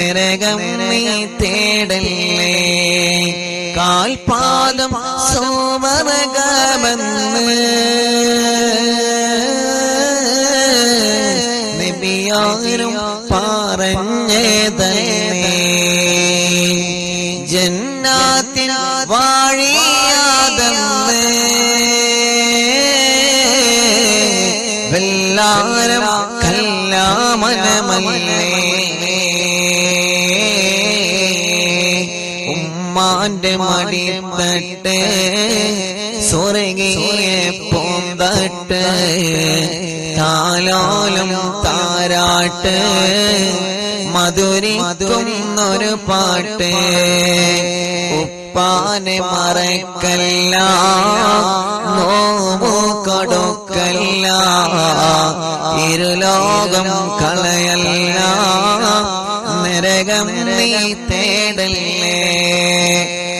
നരകം നീ തേടല്ലേ? കാൽപാദം സോമനകമെന്ന് നബിയാരും പറഞ്ഞതല്ലേ? ജന്നാത്തിന വാഴിയാതെന്ന് വെല്ലാരം കല്ലാമനമല്ലേ? ഉമ്മാന്റെ മടി തട്ട് സ്വർഗീയ പൂന്തട്ട് താലോലം താരാട്ട് മധുരിക്കുന്നൊരു പാട്ട് ഉപ്പാനെ മറക്കല്ല നോവു കൊടുക്കല്ല ഇരുലോകം കളയല്ല. നരകം നീ തേടല്ലേ?